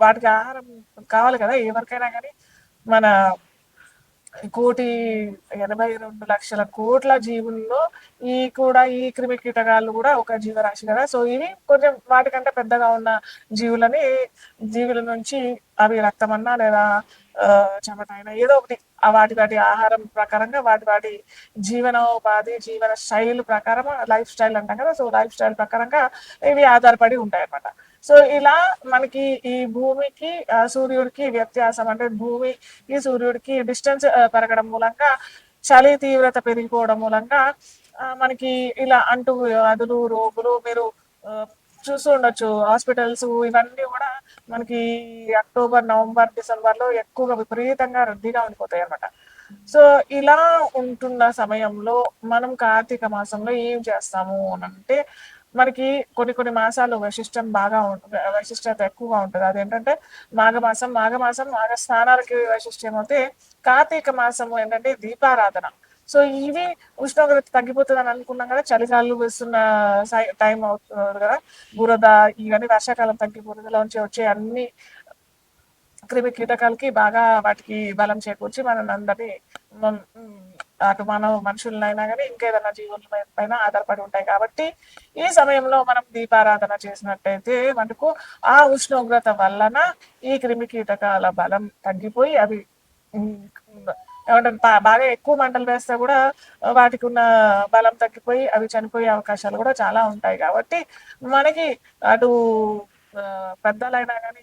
వాటికి ఆహారం కావాలి కదా ఎవరికైనా కానీ మన కోటి ఎనభై రెండు లక్షల కోట్ల జీవుల్లో ఈ కూడా ఈ క్రిమి కీటకాలు కూడా ఒక జీవరాశి కదా. సో ఇవి కొంచెం వాటికంటే పెద్దగా ఉన్న జీవులని జీవుల నుంచి అవి రక్తమన్నా లేదా ఆ, చెమట ఏదో ఒకటి ఆ వాటి వాటి ఆహారం ప్రకారంగా వాటి వాటి జీవనోపాధి జీవన శైలి ప్రకారం లైఫ్ స్టైల్ అంటాం కదా. సో లైఫ్ స్టైల్ ప్రకారంగా ఇవి ఆధారపడి ఉంటాయి అన్నమాట సో ఇలా మనకి ఈ భూమికి సూర్యుడికి వ్యత్యాసం అంటే భూమికి సూర్యుడికి డిస్టెన్స్ పెరగడం మూలంగా చలి తీవ్రత పెరిగిపోవడం మూలంగా మనకి ఇలా అంటూ వ్యాధులు రోగులు మీరు చూస్తూ ఉండొచ్చు. హాస్పిటల్స్ ఇవన్నీ కూడా మనకి అక్టోబర్ నవంబర్ డిసెంబర్లో ఎక్కువగా విపరీతంగా రద్దీగా ఉండిపోతాయి అన్నమాట సో ఇలా ఉంటున్న సమయంలో మనం కార్తీక మాసంలో ఏం చేస్తాము అని అంటే మనకి కొన్ని కొన్ని మాసాలు వైశిష్టం బాగా వైశిష్టత ఎక్కువగా ఉంటుంది. అదేంటంటే మాఘమాసం మాఘమాసం మాఘ స్నానాలకి వైశిష్టం అయితే కార్తీక మాసం ఏంటంటే దీపారాధన. సో ఇవి ఉష్ణోగ్రత తగ్గిపోతుంది అని అనుకున్నాం కదా చలికాలు వేస్తున్న టైం అవుతుంది కదా బురద ఇవన్నీ వర్షాకాలం తగ్గి బురదలోంచి వచ్చే అన్ని క్రిమి కీటకాలకి బాగా వాటికి బలం చేకూర్చి మనం అందరినీ అటు మానవ మనుషులనైనా కానీ ఇంకేదైనా జీవుల పైన ఆధారపడి ఉంటాయి. కాబట్టి ఈ సమయంలో మనం దీపారాధన చేసినట్టయితే మనకు ఆ ఉష్ణోగ్రత వలన ఈ క్రిమి కీటకాల బలం తగ్గిపోయి అవి ఏమంటారు బాగా ఎక్కువ మంటలు వేస్తే కూడా వాటికి ఉన్న బలం తగ్గిపోయి అవి చనిపోయే అవకాశాలు కూడా చాలా ఉంటాయి. కాబట్టి మనకి అటు పెద్దలైనా కానీ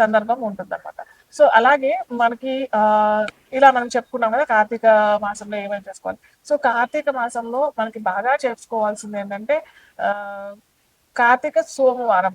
సందర్భం ఉంటుంది అనమాట సో అలాగే మనకి ఆ ఇలా మనం చెప్పుకున్నాం కదా కార్తీక మాసంలో ఏమేమి చేసుకోవాలి. సో కార్తీక మాసంలో మనకి బాగా చేసుకోవాల్సింది ఏంటంటే ఆ కార్తీక సోమవారం.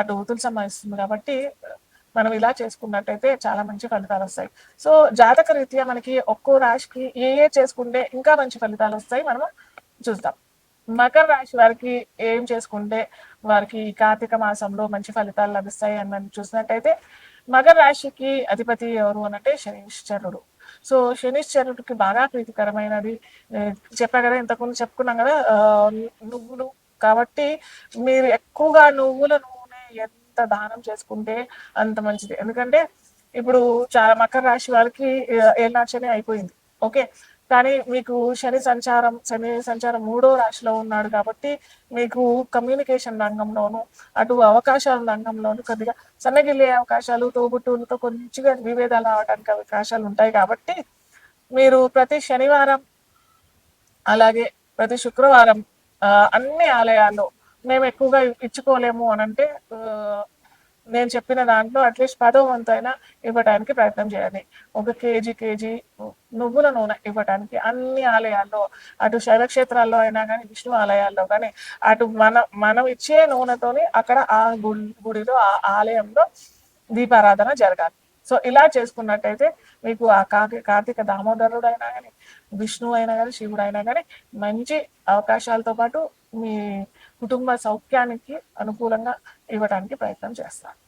అటు ఊతులు సంభవిస్తుంది కాబట్టి మనం ఇలా చేసుకున్నట్టయితే చాలా మంచి ఫలితాలు వస్తాయి. సో జాతక రీత్యా మనకి ఒక్కో రాశికి ఏ ఏ చేసుకుంటే ఇంకా మంచి ఫలితాలు వస్తాయి మనం చూద్దాం. మకర రాశి వారికి ఏం చేసుకుంటే వారికి కార్తీక మాసంలో మంచి ఫలితాలు లభిస్తాయి అని మనం చూసినట్టయితే మకర రాశికి అధిపతి ఎవరు అనంటే శనిశ్చరుడు. సో శనిశ్చరుడికి బాగా ప్రీతికరమైనది. చెప్పా కదా ఇంతకుముందు చెప్పుకున్నాం కదా నువ్వులు. కాబట్టి మీరు ఎక్కువగా నువ్వులను ఎంత దానం చేసుకుంటే అంత మంచిది. ఎందుకంటే ఇప్పుడు చాలా మకర రాశి వాళ్ళకి ఏనాచనే అయిపోయింది. ఓకే? కానీ మీకు శని సంచారం శని సంచారం మూడో రాశిలో ఉన్నాడు కాబట్టి మీకు కమ్యూనికేషన్ రంగంలోను అటు అవకాశాల రంగంలోను కొద్దిగా సన్నగిల్లే అవకాశాలు తోబుట్టులతో కొంచెంగా విభేదాలు రావడానికి అవకాశాలు ఉంటాయి కాబట్టి మీరు ప్రతి శనివారం అలాగే ప్రతి శుక్రవారం అన్ని ఆలయాల్లో మేము ఎక్కువగా ఇచ్చుకోలేము అని అంటే నేను చెప్పిన దాంట్లో అట్లీస్ట్ పదో వంతు అయినా ఇవ్వడానికి ప్రయత్నం చేయాలి. ఒక కేజీ కేజీ నువ్వుల నూనె ఇవ్వడానికి అన్ని ఆలయాల్లో అటు శైవక్షేత్రాల్లో అయినా కానీ విష్ణు ఆలయాల్లో కానీ అటు మన మనం ఇచ్చే నూనెతోని అక్కడ ఆ గుడి గుడిలో ఆ ఆలయంలో దీపారాధన జరగాలి. సో ఇలా చేసుకున్నట్టయితే మీకు ఆ కాకి కార్తీక దామోదరుడు అయినా కానీ విష్ణువు అయినా కానీ శివుడు అయినా కానీ మంచి అవకాశాలతో పాటు మీ కుటుంబ సౌఖ్యానికి అనుకూలంగా ఇవ్వడానికి ప్రయత్నం చేస్తాను.